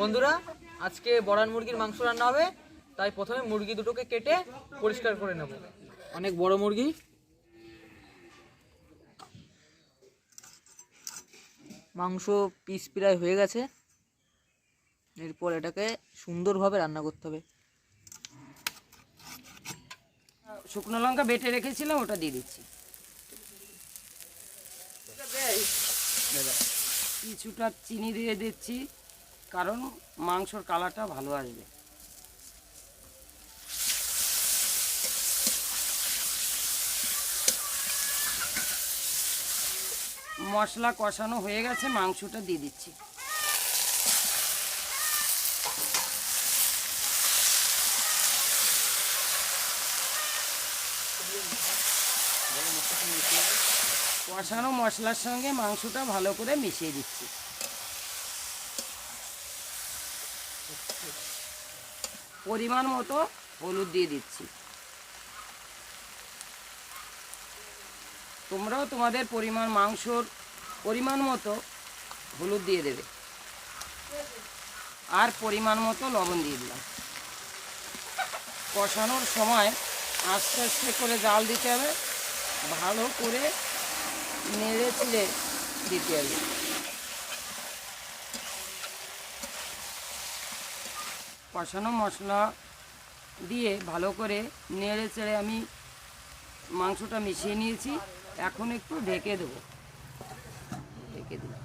বন্ধুরা, আজকে বড়ান মুরগির মাংস রান্না হবে, তাই প্রথমে মুরগি দুটোকে কেটে পরিষ্কার করে নেব। অনেক বড় মুরগি। মাংস পিস প্রায় হয়ে গেছে। এরপর এটাকে সুন্দরভাবে রান্না করতে হবে। শুকনো লঙ্কা বেটে রেখেছিলাম, ওটা দিয়ে দিচ্ছি। কিছুটা চিনি দিয়ে দিচ্ছি। কারণ মাংসর কালারটা ভালো আসবে। মশলা কষানো হয়ে গেছে, মাংসটা দিয়ে দিচ্ছি। কষানো মশলার সঙ্গে মাংসটা ভালো করে মিশিয়ে দিচ্ছি। পরিমাণ মতো হলুদ দিয়ে দিচ্ছি। তোমরাও তোমাদের পরিমাণ মাংসর পরিমাণ মতো হলুদ দিয়ে দেবে। আর পরিমাণ মতো লবণ দিয়ে দিলাম। কষানোর সময় আস্তে আস্তে করে জাল দিতে হবে। ভালো করে নেড়ে চিড়ে দিতে হবে। কষানো মশলা দিয়ে ভালো করে নেড়ে চেড়ে আমি মাংসটা মিশিয়ে নিয়েছি। এখন একটু ঢেকে দেবো। ঢেকে দেবো।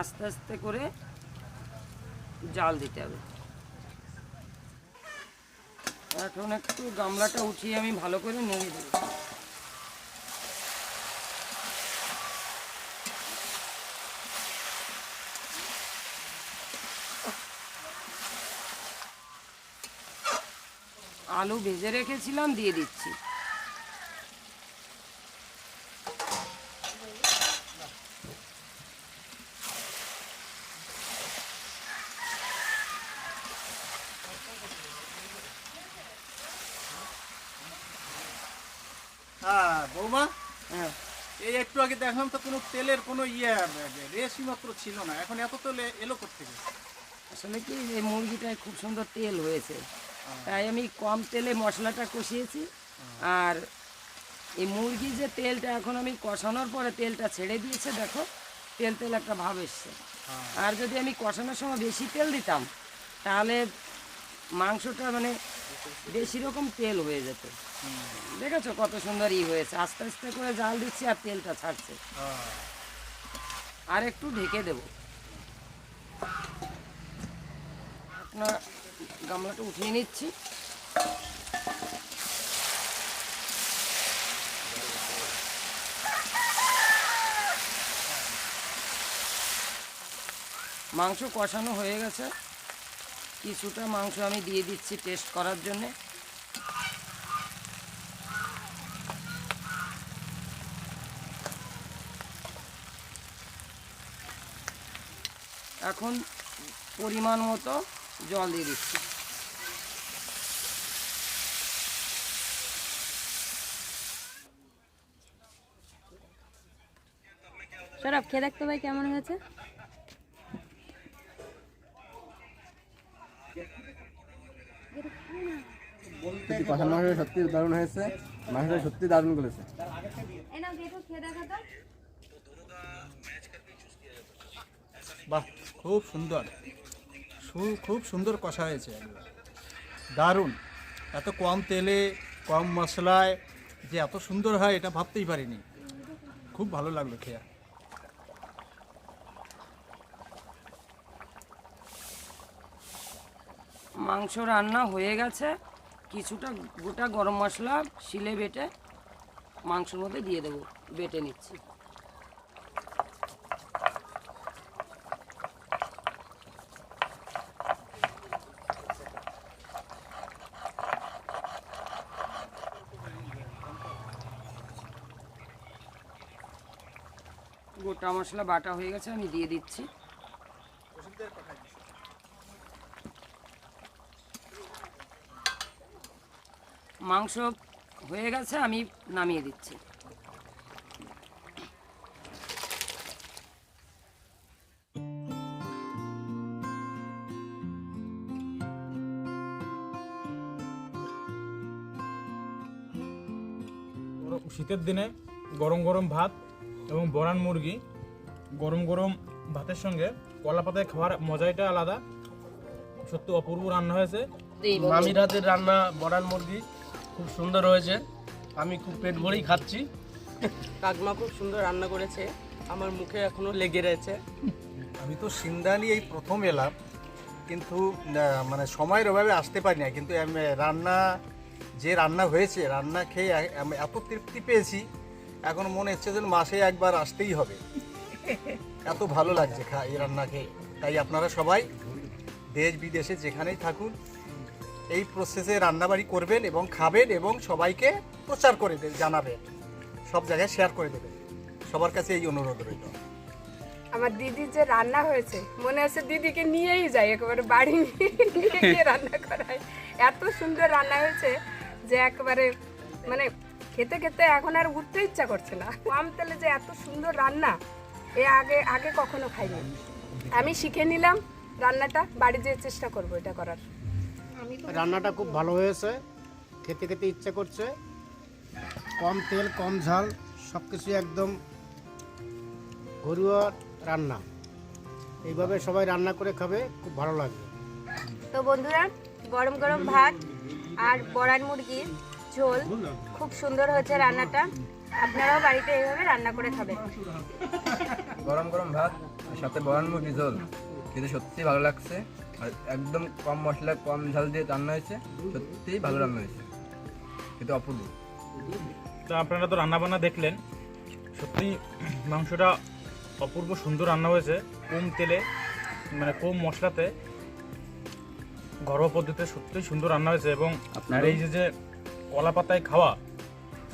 আস্তে আস্তে করে জাল দিতে হবে। এখন একটু গামলাটা উঠিয়ে আমি ভালো করে নেড়ে দেবো। আলু ভেজে রেখেছিলাম দিয়ে দিচ্ছি। হ্যাঁ বৌমা? হ্যাঁ। এই একটু আগে দেখলাম তো কোনো তেলের কোনো ইয়ে রেসি মাত্র ছিল না। এখন এত তেল এলো থেকে আসলে কি এই মুরগিটায় খুব সুন্দর তেল হয়েছে। তাই আমি কম তেলে মশলাটা কষিয়েছি। আর এই মুরগির যে তেলটা এখন আমি কষানোর পরে তেলটা ছেড়ে দিয়েছে দেখো তেল তেল একটা ভাব এসছে। আর যদি আমি কষানোর সময় বেশি তেল দিতাম তাহলে মাংসটা মানে বেশি রকম তেল হয়ে যেত। দেখেছ কত সুন্দর ই হয়েছে। আস্তে আস্তে করে জাল দিচ্ছি আর তেলটা ছাড়ছে। আর একটু ঢেকে দেবো। আপনার গামলাটা উঠিয়ে নিচ্ছি। মাংস কষানো হয়ে গেছে। কিছুটা মাংস আমি দিয়ে দিচ্ছি টেস্ট করার জন্যে। এখন পরিমাণ মতো জল দিয়ে দিচ্ছি। সরব খেয়ে দেখতে ভাই কেমন হয়েছে? মাংস সত্যি দারুণ হয়েছে মাংসটা সত্যি দারুণ করেছে। খেয়ে দেখা তো। বাহ খুব সুন্দর। খুব সুন্দর কষা হয়েছে। দারুণ। এত কম তেলে, কম মশলায় যে এত সুন্দর হয় এটা ভাবতেই পারিনি। খুব ভালো লাগল খেয়ে। মাংস রান্না হয়ে গেছে। কিছুটা গোটা গরম মশলা, শিলে বেটে মাংসের মধ্যে দিয়ে দেবো। বেটে নিচ্ছি। গোটা মশলা বাটা হয়ে গেছে, আমি দিয়ে দিচ্ছি। মাংস হয়ে গেছে, আমি নামিয়ে দিচ্ছি। শীতের দিনে গরম গরম ভাত এবং বরান মুরগি গরম গরম ভাতের সঙ্গে কলা পাতায় খাওয়ার মজাইটা আলাদা। সত্যি অপূর্ব রান্না হয়েছে। মামির হাতের রান্না বরান মুরগি খুব সুন্দর হয়েছে। আমি খুব পেট ভরেই খাচ্ছি। কাকমা খুব সুন্দর রান্না করেছে। আমার মুখে এখনও লেগে রয়েছে। আমি তো সিন্দালি এই প্রথম এলাম কিন্তু মানে সময়ের অভাবে আসতে পারি না কিন্তু রান্না যে রান্না হয়েছে রান্না খেয়ে এত তৃপ্তি পেয়েছি। এখন মনে হচ্ছে যে মাসে একবার আসতেই হবে। এত ভালো লাগছে খা এই রান্না খেয়ে তাই আপনারা সবাই দেশ বিদেশে যেখানেই থাকুন, এই প্রসেসে রান্নাবাড়ি করবেন এবং খাবেন এবং সবাইকে প্রচার করে দেন জানাবেন। সব জায়গায় শেয়ার করে দেবেন। সবার কাছে এই অনুরোধ রইল। আমার দিদির যে রান্না হয়েছে, মনে হচ্ছে দিদিকে নিয়েই যাই, একেবারে বাড়ি নিয়ে রান্না করাই। এত সুন্দর রান্না হয়েছে যে একেবারে মানে খেতে খেতে এখন আর উঠতে ইচ্ছা করছে না। কম তেলে যে এত সুন্দর রান্না এ আগে আগে কখনো খাইনি। আমি শিখে নিলাম রান্নাটা বাড়ি যেয়ে চেষ্টা করব এটা করার। রান্নাটা খুব ভালো হয়েছে খেতে খেতে ইচ্ছে করছে। কম তেল কম ঝাল সব কিছু একদম ঘরোয়া রান্না। এইভাবে সবাই রান্না করে খাবে খুব ভালো লাগবে। তো বন্ধুরা গরম গরম ভাত আর বড়ার মুরগির ঝোল। খুব সুন্দর হয়েছে রান্নাটা। আপনারাও বাড়িতে এইভাবে রান্না করে খাবেন। গরম গরম ভাত সাথে বরান মুরগি ঝোল। খেতে সত্যি ভালো লাগছে। আর একদম কম মশলা কম ঝাল দিয়ে রান্না হয়েছে। সত্যিই ভালো রান্না হয়েছে। খেতে অপূর্ব। তো আপনারা তো রান্না বান্না দেখলেন। সত্যি মাংসটা অপূর্ব সুন্দর রান্না হয়েছে। কম তেলে মানে কম মশলাতে ঘরোয়া পদ্ধতিতে সত্যিই সুন্দর রান্না হয়েছে এবং আপনার এই যে যে কলা পাতায় খাওয়া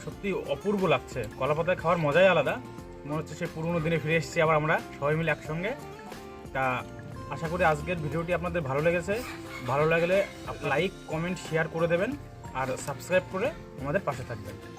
সত্যি অপূর্ব লাগছে। কলা পাতায় খাওয়ার মজাই আলাদা। মনে হচ্ছে সেই পুরোনো দিনে ফিরে এসেছি আবার আমরা সবাই মিলে একসঙ্গে। তা আশা করি আজকের ভিডিওটি আপনাদের ভালো লেগেছে। ভালো লাগলে লাইক, কমেন্ট শেয়ার করে দেবেন। আর সাবস্ক্রাইব করে আমাদের পাশে থাকবেন।